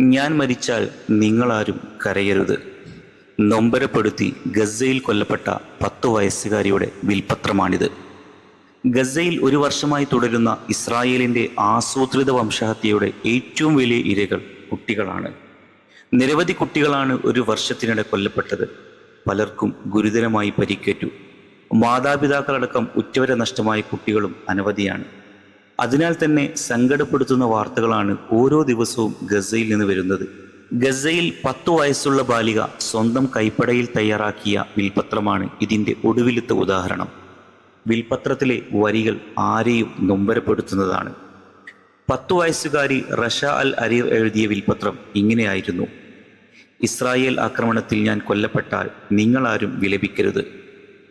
ഞാൻ മരിച്ചാൽ നിങ്ങളാരും കരയരുത്. നൊമ്പരപ്പെടുത്തി ഗസയിൽ കൊല്ലപ്പെട്ട പത്തു വയസ്സുകാരിയുടെ വിൽപത്രമാണിത്. ഗസയിൽ ഒരു വർഷമായി തുടരുന്ന ഇസ്രായേലിന്റെ ആസൂത്രിത വംശഹത്യയുടെ ഏറ്റവും വലിയ ഇരകൾ കുട്ടികളാണ്. നിരവധി കുട്ടികളാണ് ഒരു വർഷത്തിനിടെ കൊല്ലപ്പെട്ടത്. പലർക്കും ഗുരുതരമായി പരിക്കേറ്റു. മാതാപിതാക്കളടക്കം ഉറ്റവരെ നഷ്ടമായ കുട്ടികളും അനവധിയാണ്. അതിനാൽ തന്നെ സങ്കടപ്പെടുത്തുന്ന വാർത്തകളാണ് ഓരോ ദിവസവും ഗസയിൽ നിന്ന് വരുന്നത്. ഗസയിൽ പത്തു വയസ്സുള്ള ബാലിക സ്വന്തം കൈപ്പടയിൽ തയ്യാറാക്കിയ വിൽപത്രമാണ് ഇതിന്റെ ഒടുവിലത്തെ ഉദാഹരണം. വിൽപത്രത്തിലെ വരികൾ ആരെയും നൊമ്പരപ്പെടുത്തുന്നതാണ്. പത്തു വയസ്സുകാരി റഷ അൽ അരീർ എഴുതിയ വിൽപത്രം ഇങ്ങനെയായിരുന്നു. ഇസ്രായേൽ ആക്രമണത്തിൽ ഞാൻ കൊല്ലപ്പെട്ടാൽ നിങ്ങളാരും വിലപിക്കരുത്.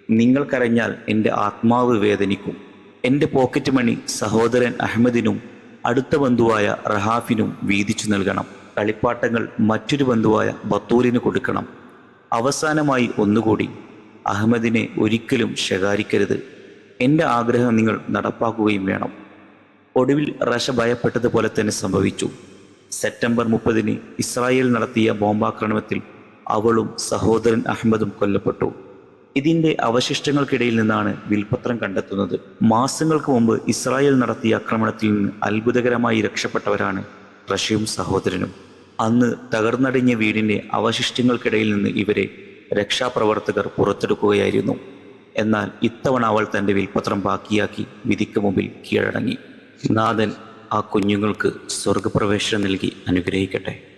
നിങ്ങൾ കരഞ്ഞാൽ എന്റെ ആത്മാവ് വേദനിക്കും. എന്റെ പോക്കറ്റ് മണി സഹോദരൻ അഹമ്മദിനും അടുത്ത ബന്ധുവായ റഹാഫിനും വീതിച്ചു നൽകണം. കളിപ്പാട്ടങ്ങൾ മറ്റൊരു ബന്ധുവായ ബത്തൂരിന് കൊടുക്കണം. അവസാനമായി ഒന്നുകൂടി അഹമ്മദിനെ ഒരിക്കലും ശകാരിക്കരുത്. എന്റെ ആഗ്രഹം നിങ്ങൾ നടപ്പാക്കുകയും വേണം. ഒടുവിൽ റഷ ഭയപ്പെട്ടതുപോലെ തന്നെ സംഭവിച്ചു. സെപ്റ്റംബർ മുപ്പതിന് ഇസ്രായേൽ നടത്തിയ ബോംബാക്രമണത്തിൽ അവളും സഹോദരൻ അഹമ്മദും കൊല്ലപ്പെട്ടു. ഇതിന്റെ അവശിഷ്ടങ്ങൾക്കിടയിൽ നിന്നാണ് വിൽപത്രം കണ്ടെത്തുന്നത്. മാസങ്ങൾക്ക് മുമ്പ് ഇസ്രായേൽ നടത്തിയ ആക്രമണത്തിൽ നിന്ന് അത്ഭുതകരമായി രക്ഷപ്പെട്ടവരാണ് റഷ്യയും സഹോദരനും. അന്ന് തകർന്നടിഞ്ഞ വീടിന്റെ അവശിഷ്ടങ്ങൾക്കിടയിൽ നിന്ന് ഇവരെ രക്ഷാപ്രവർത്തകർ പുറത്തെടുക്കുകയായിരുന്നു. എന്നാൽ ഇത്തവണ അവൾ തന്റെ വിൽപത്രം ബാക്കിയാക്കി വിധിക്ക് മുമ്പിൽ കീഴടങ്ങി. നാഥൻ ആ കുഞ്ഞുങ്ങൾക്ക് സ്വർഗപ്രവേശനം നൽകി അനുഗ്രഹിക്കട്ടെ.